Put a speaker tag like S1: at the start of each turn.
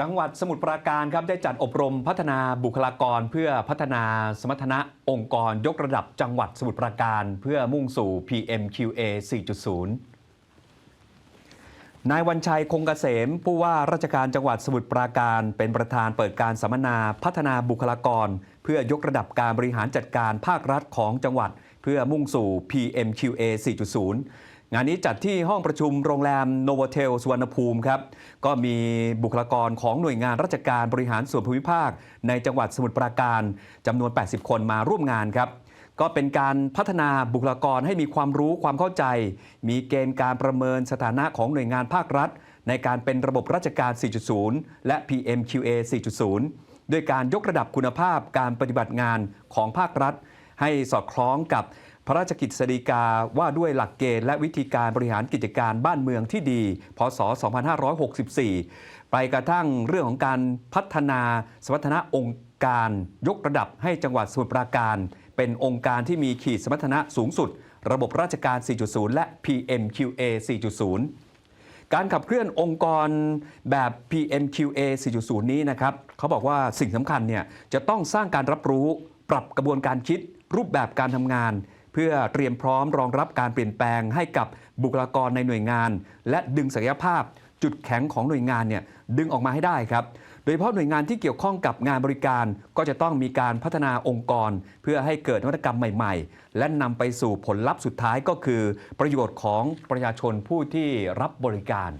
S1: จังหวัดสมุทรปราการครับได้จัดอบรมพัฒนาบุคลากร เพื่อพัฒนาสมรรถนะองค์กรยกระดับจังหวัดสมุทรปราการ เพื่อมุ่งสู่ PMQA 4.0 นายวันชัยคงเกษม ผู้ว่าราชการจังหวัดสมุทรปราการ เป็นประธานเปิดการสัมมนาพัฒนาบุคลากร เพื่อยกระดับการบริหารจัดการภาครัฐของจังหวัด เพื่อมุ่งสู่ PMQA 4.0 งานนี้จัดที่ห้องประชุมโรงแรมโนวเทลสุวรรณภูมิครับ ก็มีบุคลากรของหน่วยงานราชการบริหารส่วนภูมิภาค ในจังหวัดสมุทรปราการจำนวน 80 คนมาร่วมงานครับ ก็เป็นการพัฒนาบุคลากรให้มีความรู้ความเข้าใจ มีเกณฑ์การประเมินสถานะของหน่วยงานภาครัฐ ในการเป็นระบบราชการ 4.0 และ PMQA 4.0 ด้วยการยกระดับคุณภาพการปฏิบัติงานของภาครัฐ ให้สอดคล้องกับ พระราชกิจสฎีกาว่าด้วยหลักเกณฑ์และวิธีการบริหารกิจการบ้านเมืองที่ดี พศ 2564 ไปกระทั่งเรื่องของการพัฒนาสมรรถนะองค์การยกระดับให้จังหวัดสมุทรปราการ เป็นองค์การที่มีขีดสมรรถนะสูงสุด ระบบราชการ 4.0 และ PMQA 4.0 การขับเคลื่อนองค์กรแบบ PMQA 4.0 นี้นะครับเขาบอกว่าสิ่งสำคัญเนี่ยจะต้องสร้างการรับรู้ ปรับกระบวนการคิด รูปแบบการทำงาน เพื่อเตรียมพร้อมรองรับการเปลี่ยนแปลงให้กับบุคลากรในหน่วยงาน และดึงศักยภาพจุดแข็งของหน่วยงานเนี่ยดึงออกมาให้ได้ครับโดยเฉพาะหน่วยงานที่เกี่ยวข้องกับงานบริการก็จะต้องมีการพัฒนาองค์กร เพื่อให้เกิดนวัตกรรมใหม่ ๆ และนำไปสู่ผลลัพธ์สุดท้ายก็คือ ประโยชน์ของประชาชนผู้ที่รับบริการ